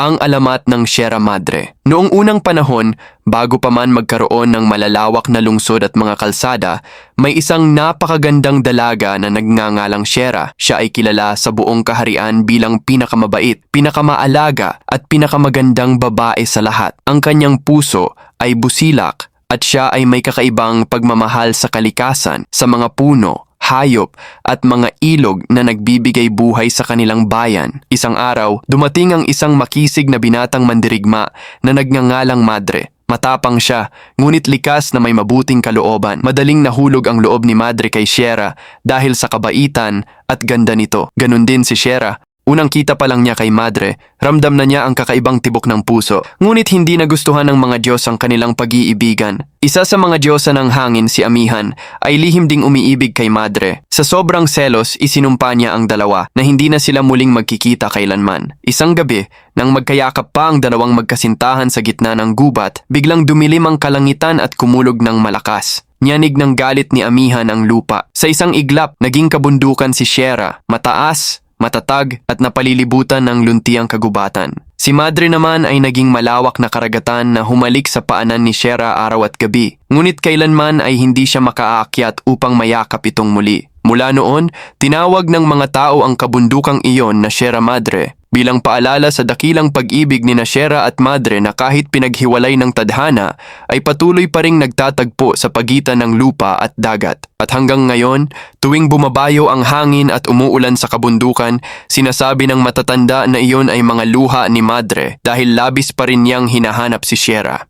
ang alamat ng Sierra Madre. Noong unang panahon, bago pa man magkaroon ng malalawak na lungsod at mga kalsada, may isang napakagandang dalaga na nagngangalang Sierra. Siya ay kilala sa buong kaharian bilang pinakamabait, pinakamaalaga at pinakamagandang babae sa lahat. Ang kanyang puso ay busilak at siya ay may kakaibang pagmamahal sa kalikasan, sa mga puno, hayop at mga ilog na nagbibigay buhay sa kanilang bayan. Isang araw, dumating ang isang makisig na binatang mandirigma na nagngangalang madre. Matapang siya, ngunit likas na may mabuting kalooban. Madaling nahulog ang loob ni Madre kay Sierra dahil sa kabaitan at ganda nito. Ganon din si Sierra. Unang kita pa lang niya kay Madre, ramdam na niya ang kakaibang tibok ng puso. Ngunit hindi nagustuhan ng mga Diyos ang kanilang pag-iibigan. Isa sa mga Diyosa ng hangin, si Amihan, ay lihim ding umiibig kay Madre. Sa sobrang selos, isinumpa niya ang dalawa na hindi na sila muling magkikita kailanman. Isang gabi, nang magkayakap pa ang dalawang magkasintahan sa gitna ng gubat, biglang dumilim ang kalangitan at kumulog ng malakas. Nyanig ng galit ni Amihan ang lupa. Sa isang iglap, naging kabundukan si Sierra, mataas, matatag at napalilibutan ng luntiang kagubatan. Si Madre naman ay naging malawak na karagatan na humalik sa paanan ni Sierra araw at gabi. Ngunit kailanman ay hindi siya makaakyat upang mayakap itong muli. Mula noon, tinawag ng mga tao ang kabundukang iyon na Sierra Madre bilang paalala sa dakilang pag-ibig ni na Sierra at Madre na kahit pinaghiwalay ng tadhana ay patuloy pa ring nagtatagpo sa pagitan ng lupa at dagat. At hanggang ngayon, tuwing bumabayo ang hangin at umuulan sa kabundukan, sinasabi ng matatanda na iyon ay mga luha ni Madre dahil labis pa rin niyang hinahanap si Sierra.